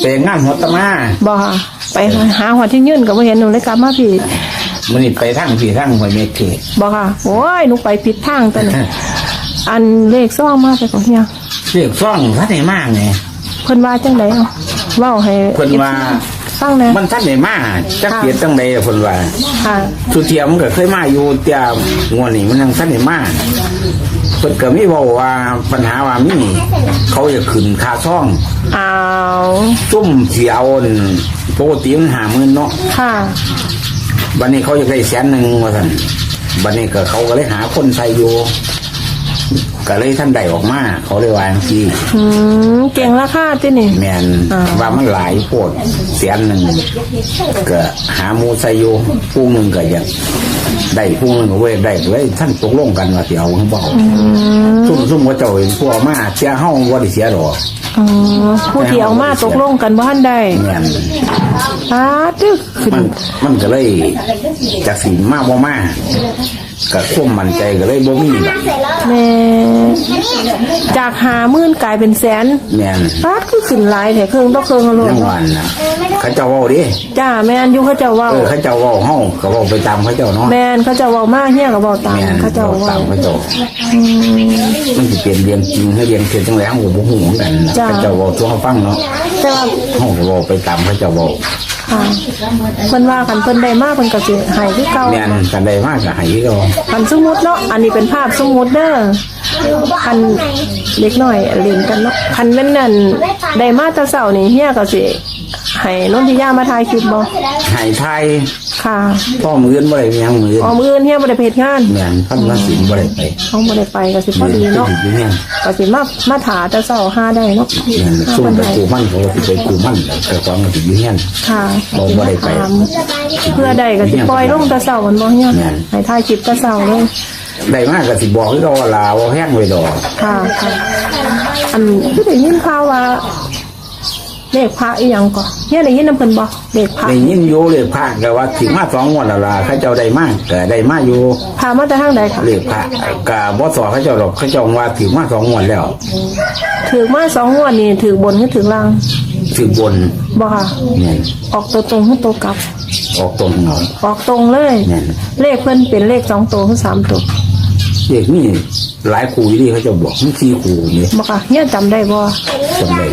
ไปงานหัวตะมาบ่ค่ะไปหาหัวที่ยืนก็บ่เห็นหนูเลยกลับมาพี่มื้อนี้ไปทางพี่ทางห้วยเมฆเขตบ่ค่ะโอ้ยหนูไปผิดทางตอนนี้อันเลขซ่องมาไปก่อนเนี่ยเรียกซ่องท่านได้มากไงเพิ่นว่าจังไดเนาะเว้าให้เพิ่นว่าฟังแหน่มันท่านได้มาจักเกียรติจังใดเพิ่นว่าค่ะสุเทียมนก็เคยมาอยู่แต่งวดนี้มันยังท่านได้มา เพิ่นก็มีเว้าว่าปัญหาว่ามีเขาจะขึ้นค่าซ่องอ้าวซุ่มสิเอาอั่นปกติมัน50,000เนาะค่ะบัดนี้เขาจะได้แสนหนึงว่าซั่นบัดนี้ก็เขาก็เลยหาคนใส่อยู่ก็เลยท่านได้ออกมาเขาเลยว่าจังซี่อืมเก่งราคาตินี่ แมนอ่า ว่ามันหลายโพดแสนหนึ่งก็หาหมูใส่อยู่ผู้หนึ่งก็อยาก ได้ผู้หนึ่งก็เว้ยได้เลยท่านตกลงกันว่าสิเอาเขาบอกซุ่มซุ่มว่าเจ้าเห็นพวกมาเสียเฮาว่าได้เสียหรอกอ๋อผู้ที่เอามาตกลงกันบ่ทันได้แม่นอ้าตึกขึ้นมันมันก็เลยจากสีมากบ่มา ก็ควบมั่นใจก็เลยบ่มีล่ะแม่จากหาหมื่นกลายเป็นแสนแม่นปาดคือขึ้นหลายแท้เครื่องต่อเครื่องเอาโลยัดงวันน่ะเขาเจ้าเว้าดิจ้าแม่นอยู่เขาเจ้าเว้าเออเขาเจ้าเว้าเฮาก็เว้าไปตามเขาเจ้าเนาะแม่นเขาเจ้าเว้ามาเฮียก็เว้าตามแม่นเขาเจ้าเว้าเว้าตามเขาเจ้าอืมมันสิเปลี่ยนเรียนจริงให้เรียนเพียนจังแล้วผมบ่ฮู้เหมือนกันนะจ้ะเขาเจ้าเว้าทั่วเขาฟังเนาะแต่ว่าเฮาก็เว้าไปตามเขาเจ้าเว้าค่ะเพิ่นว่ากันเพิ่นได้มาเพิ่นก็สิให้คือเก่าแม่นกันได้มากก็ให้คือเก่าพันสมมุติเนาะอันนี้เป็นภาพสมมุติเด้อคันเล็กหน่อยเล่นกันเนาะคันแม่นนั่นได้มาแต่เช้านี่เฮียก็สิให้นนทิยามาถ่ายคลิปบ่ให้ไทย ค่ะพ่อมื้อนบ่ได้มีหยังมื้ออ๋อมื้ออื่นเฮียบ่ได้ไปเฮ็ดงานแม่นพันละสินบ่ได้ไปเขาบ่ได้ไปก็สิพอดีเนาะ อยู่เนี่ยก็สิมามาถาแต่เช้าหาได้เนาะแม่นซุ่มไปกูมันเขาก็สิไปกูมันแต่ของก็สิอยู่เนี่ย ค่ะบ่บ่ได้ไปถามเพื่อใดก็สิปล่อยลงแต่เช้ามันบ่เฮียแม่น ให้ถ่ายคลิปแต่เช้าเลยได้มากก็สิบอกคือเก่าว่าลาบ่แห้งไว้ดอกค่ะค่ะอันคือได้ยินข่าวว่า เลขพระอีหยังก่อนเนี่ยได้ยินน้ำเพิ่นบ่เลขพระได้ยินอยู่เลยพระก็ว่าถึงมาสองงวดแล้วล่ะเขาเจ้าได้มากก็ได้มาอยู่พามาแต่ทางใดค่ะเลขพระก็บ่สอเขาเจ้าหรอกเขาเจ้าว่าถึงมาสองงวดแล้วถือมาสองงวดนี่ถือบนหรือถือล่างถึงบนบ่ค่ะ เนี่ยออกตัวตรงหรือตัวกลับ ออกตรงเงาออกตรงเลยแม่นเลขเพิ่นเป็นเลขสองตัวหรือสามตัวเด็กนี่หลายครูอยู่ที่เขาจะบอกมีสี่ครูนี่บ่ค่ะเนี่ยจำได้บ่จำได้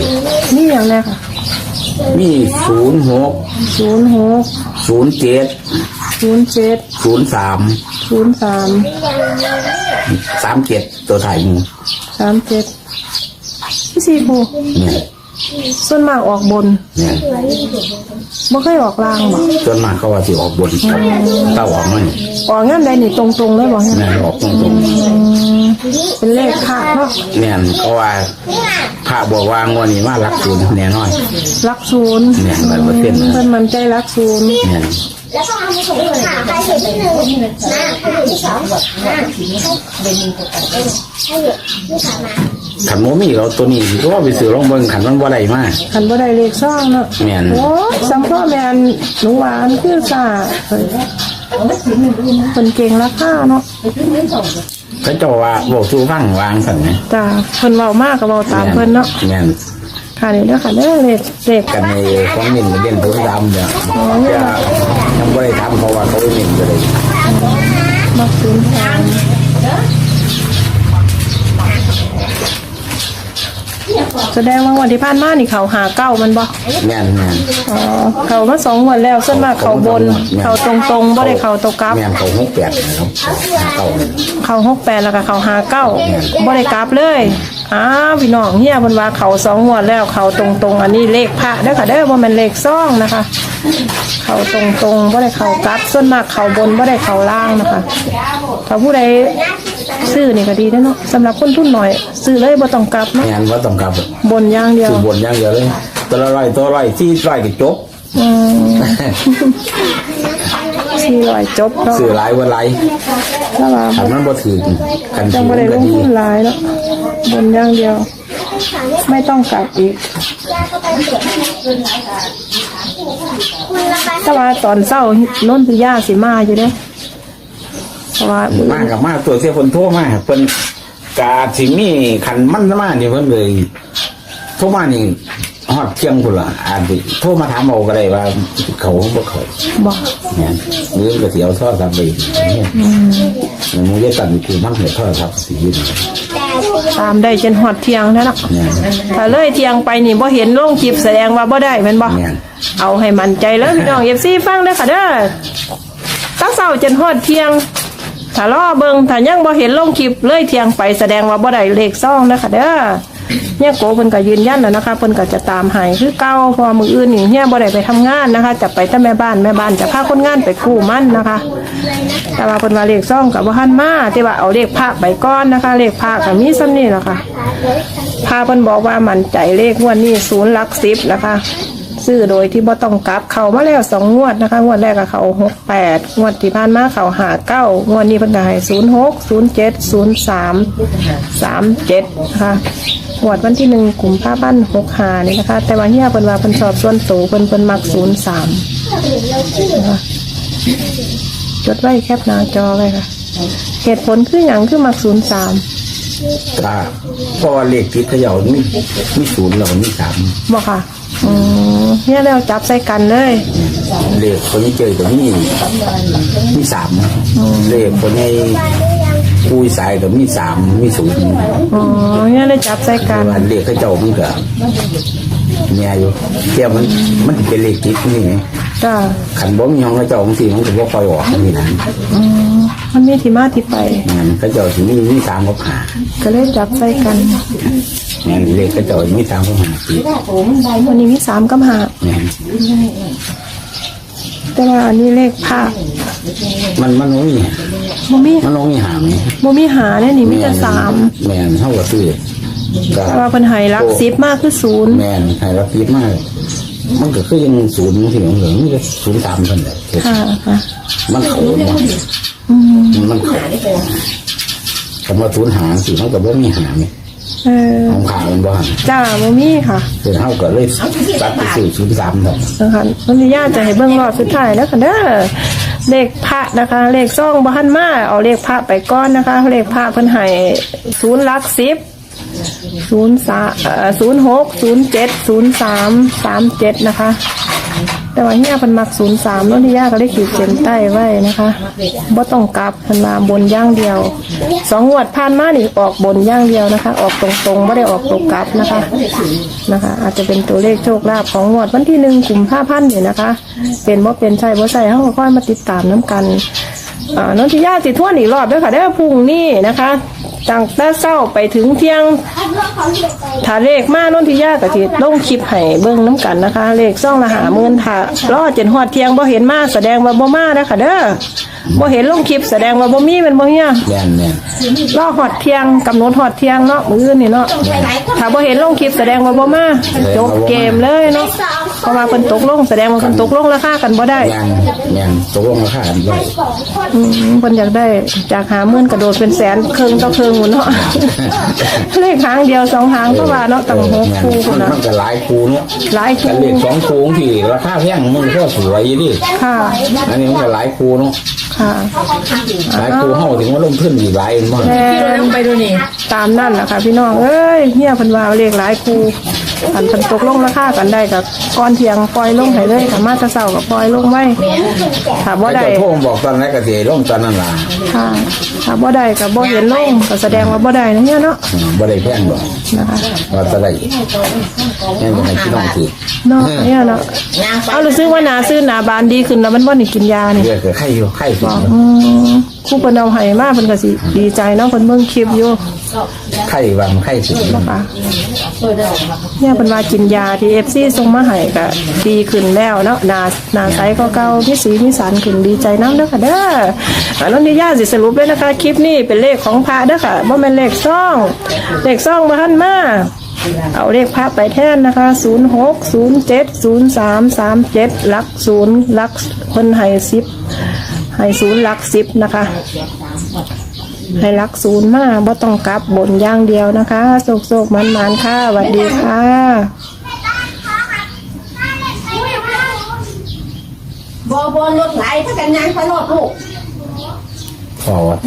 นี่อย่างแรกค่ะ มีศูนย์หกศูนย์หกศูนย์เจ็ดศูนย์เจ็ดศูนย์สามศูนย์สามสามเจ็ดตัวถ่ายมือสามเจ็ดพี่สี่ครูเนี่ยส่วนมากออกบนเนี่ยบ่เคยออกล่างบ่จนมากเขาว่าสิออกบนครับเต้าออกมันออกงามใดนี่ตรงๆเลยบ่เนี่ยเนี่ยออกตรงตรงเป็นเลขค่ะเนาะๆเนี่ยเขาว่า พระบอกว่างวดนี้มารักศูนย์แน่นอน รักศูนย์เนี่ยร้อยเปอร์เซ็นต์เพิ่นมันใจรักศูนย์เนี่ยแล้วก็เอามือของมือขาไปเสร็จที่หนึ่งนะที่สองนะให้เหยียบที่ขามาขันโมมีเราตัวนี้ก็ว่าไปซื้อลองเบิ่งขันมันว่าไรมาก คันบ่ได้เลขซ่องเนาะแม่น โอ้ยสัมพ่อแม่นหนูหวานคือซ่าเพิ่นเพิ่นเก่งราคาเนาะ เขาเจ้าว่าบอกสู้ฟังวางสั่นนะจ้าเพิ่นเว้ามากก็เว้าตามเพิ่นเนาะเนี่ยค่ะนี่เด้อค่ะเด้อเลขเลขกันในของมินเด่นผู้ดำเนี่ยจะยังไม่ได้ทำเพราะว่าเขาไม่มินก็เลย มักศูนย์สาม แสดงว่าวันที่ผ่านมานี่เขาหาเก้ามันบ่แม่นแม่นอ๋อเขามาสองงวดแล้วส่วนมากเขาบน เขาตรงๆบ่ได้เขาตกกลับ แม่นเขาหกแปดนะครับเขาเขาหกแปดแล้วก็เขาหาเก้าบ่ได้กลับเลยอ้าวพี่น้องเฮียเพิ่นว่าเขาสองงวดแล้วเขาตรงๆ อันนี้เลขพระเด้อค่ะเด้อบ่แม่นเลขซ่องนะคะ เขาตรงๆบ่ได้เขากลับส่วนมากเขาบนบ่ได้เขาล่างนะคะถ้าผู้ใด ซื้อนี่ก็ดีเด้อเนาะสำหรับคนทุนหน่อย ซื้อเลยบ่ต้องกลับเนาะแม่นว่าต้องกลับบนอย่างเดียว คือบนอย่างเดียวเลยตัวละร้อยตัวละร้อยที่ร้อยก็จบอืมสี่ร้อยจบเนาะซื้อหลายวันหลายแล้วว่าถ้ามันบ่ถือกันจัถืงอบ่ได้ลก็งดีทุนหลายเนาะบนอย่างเดียว ไม่ต้องกลับอีกคุณละไปแต่ว่าตอนเช้าโน้นคือย่าสิมาอยู่เด้ เพราะว่ามากกับมากตัวเสียคนโทรมาเพิ่นกาสิมีขันมันมานี่เพิ่นเลยโทรมานี่ฮอดเที่ยงคุณล่ะอาจสิโทรมาถามเอาก็ได้ว่า เขาบ่เขาบอกเนี่ยมือก็เสียวทอดครับไปเนี่ยมือจะตัดคือมันเหตุทอดครับสียืดตามได้จนหอดเที่ยงแล้วเนาะเนี่ยถ้าเลยเที่ยงไปนี่บ่เห็นลงคลิปแสดงว่าบ่ได้แม่นบ่เนี่ยเอาให้มั่นใจแล้วพี่น้อง FC ฟังเด้อค่ะเด้อตั้งเช้าจนฮอดเที่ยง ถ้ารอเบิงถ้ายังบ่เห็นลงคลิปเลยเทียงไปแสดงว่าบ่ได้เลขซ่องเด้อค่ะเด้อเนี่ยโกเพิ่นก็ยืนยันแล้วนะคะเพิ่นก็จะตามให้คือเก่าพอมืออื่นนี่เฮียบ่ได้ไปทำงานนะคะ จะไปแต่แม่บ้านแม่บ้านจะพาคนงานไปกู้มันนะคะ แต่ว่าเพิ่นว่าเลขซ่องก็บ่ทันมาแต่ว่าเอาเลขพระไปก่อนนะคะ เลขพระก็มีซ้ำนี่แหละค่ะพาเพิ่นบอกว่ามั่นใจเลขงวดนี้ศูนย์หลักสิบนะคะ ซื้อโดยที่บ่ต้องกลับเข้ามาแล้วสองงวดนะคะ งวดแรกก็เข้าหกแปดงวดที่ผ่านมาเข้าหาเก้างวดนี้เพิ่นก็ให้ศูนย์หกศูนย์เจ็ดศูนย์สามสามเจ็ดนะคะงวดวันที่หนึ่งกลุ่มผ้าบ้านหกหานี่นะคะ แต่ว่าเฮียเพิ่นว่าเพิ่นสอบส่วนสูงเพิ่นเพิ่นมักศูนย์สามนะคะจดไว้แคปหน้าจอไว้ค่ะ เหตุผลคืออย่างคือมักศูนย์สามตาเพราะว่าเลขติดเขย่ามีมีศูนย์เรามีสามบอกค่ะ อืมเนี่ยเราจับใส่กันเลยเลขคนนี้เจอตัวนี้มีสามเลขคนนี้คุยสายตัวมีสามมีศูนย์อ๋อเนี่ยเราจับใส่กันว่าเลขเขย่ามันก็เนี่ยอยู่เที่ยมันมันเป็นเลขติดนี่ไงจ้าขันบ่มีห้องเขย่าบางทีมันก็บ่ค่อยออกนี่นะอืมมันมีที่มาที่ไปงานเขย่าที่นี่มีสามกับหาก็เลยจับใส่กัน งานเลขเขย่ามีสามกับหาติดวันนี้มีสามกับห้าเนี่ยแต่ว่าอันนี้เลขพระมันมันบ่มีบ่มีมันบ่มีหาไหมบ่มีหาเนี่ยนี่มีแต่สามแม่นเท่ากับซื้อก็แต่ว่าเพิ่นให้รักสิบมากคือศูนย์แม่นให้รับติดมากมันก็คือยังศูนย์ที่ของเหลืองมันก็ศูนย์สามเท่านั้นแหละค่ะค่ะมันเขาบ่อืมมันเขาคำว่าศูนย์หาสิมันก็บ่มีหาไหม เออของข่าวมันบ่หาจ้าบ่มีค่ะคือเท่ากับเลยตัดไปซื้อศูนย์สามเท่านั้นนะคะวันนี้ญาติจะให้เบิ่งรอบสุดท้ายแล้วค่ะเด้อเลขพระนะคะ เลขซ่องบ่ทันมาเอาเลขพระไปก่อนนะคะ เลขพระเพิ่นให้ศูนย์หลักสิบศูนย์สาศูนย์หกศูนย์เจ็ดศูนย์สามสามเจ็ดนะคะ แต่ว่าเฮียเพิ่นมักศูนย์สามนนทิยาก็ได้ขีดเส้นใต้ไว้นะคะบ่ต้องกลับพิ่นมาบนย่างเดียวสองงวดผ่านมานี่ออกบนย่างเดียวนะคะ ออกตรงๆไม่ได้ออกตกกลับนะคะนะคะ อาจจะเป็นตัวเลขโชคลาภของงวดวันที่หนึ่งกลุ่มผ้าพันธ์นี่นะคะ เป็นบ่เป็นใช่บ่ใช่เขาก็ค่อยมาติดตามน้กันอ่านนทิยาสิทวนอีกรอบด้วยค่ะเด้พุ่งนี้นะคะ ตั้งแต่เช้าไปถึงเที่ยงถ้าเลขมานนทิยาก็สิลงคลิปให้เบิ่งน้ำกันนะคะ เลขซ่องละหาหมื่นถ้ารอจนฮอดเที่ยงบ่เห็นมาแสดงว่าบ่มาเด้อค่ะเด้อบ่เห็นลงคลิปแสดงว่าบ่มีแมันบ่เฮียแม่นแม่นรอฮอดเที่ยงกำหนดฮอดเที่ยงเนาะมื้อนี้เนาะถ้าบ่เห็นลงคลิปแสดงว่าบ่มาจบเกมเลยเนาะเพราะว่าเพิ่นตกลงแสดงว่าเพิ่นตกลงราคากันบ่ได้แม่นแม่นตกลงราคากันไว้อืมเพิ่นอยากได้จากหาหมื่นกระโดดเป็นแสนครึ่งต่อครึ่งหมดเนาะเลขหางเดียวสองหางก็ว่าเนาะตั้งหกคู่มัพุ่นนนะมันก็หลายคูเนาะหลายกัคู่นเลขสองคูที่ราคาแพงมันก็สวยดิค่ะ อันนี้มันก็หลายคูเนาะค่ะหลายคูเฮาถึงว่าลงทุนอีกหลายมันแม่นไปดูนี่ตามนั่นแหละค่ะ พี่น้องเอ้ยเฮียเพิ่นว่าเลขหลายค รูอันเพิ่นตกลงราคากันได้กับก้อนเทียงปล่อยลงให้เลยค่ะมาแตะเช้ากับปล่อยลงไว้ถ้าบ่ได้ เจ้าโทรมาบอกตอนนั้นก็สิลงตอนนั้นล่ะค่ะถ้าบ่ได้ก็บ่เห็นลงก็แสดงว่าบ่ได้นะเนี่ยเนาะอืมบ่ได้แพงดอกนะคะว่าจะได้ยังจะให้พี่น้องถือเนาะเนี่ยเนาะเอารู้สึกว่าหนาซื้อหนาบานดีขึ้นแล้วมันบ่ได้กินยานี่ เรียกคือไข่อยู่ไข่สิอืมครูเพิ่นเอาให้มาเพิ่นก็สิดีใจเนาะเพิ่นเบิ่งคลิปอยู่ ไข่วันไข่สินะคะเนี่ยเป็นว่ากินยาที่เอฟซีส่งมาให้ก็ดีขึ้นแล้วเนาะหนาหนาใสก็เก่ามีสีมีสันขึ้นดีใจน้ำเด้อค่ะเด้ออ่านนทิยาสิสรุปเลยนะคะ คลิปนี้เป็นเลขของพระเด้อค่ะบ่แม่นเลขซ่องเลขซ่องบ่ทันมาเอาเลขพระไปแทนนะคะ 06 07 03 37หลัก0หลักเพิ่นให้10ให้0หลัก10นะคะ ให้รักศูนย์มาบ่ต้องกลับบนอย่างเดียวนะคะโศกโศกมันมันๆค่ะสวัสดีค่ะบอบอรถไหลถ้ากันยังไปรถลูกพอว่า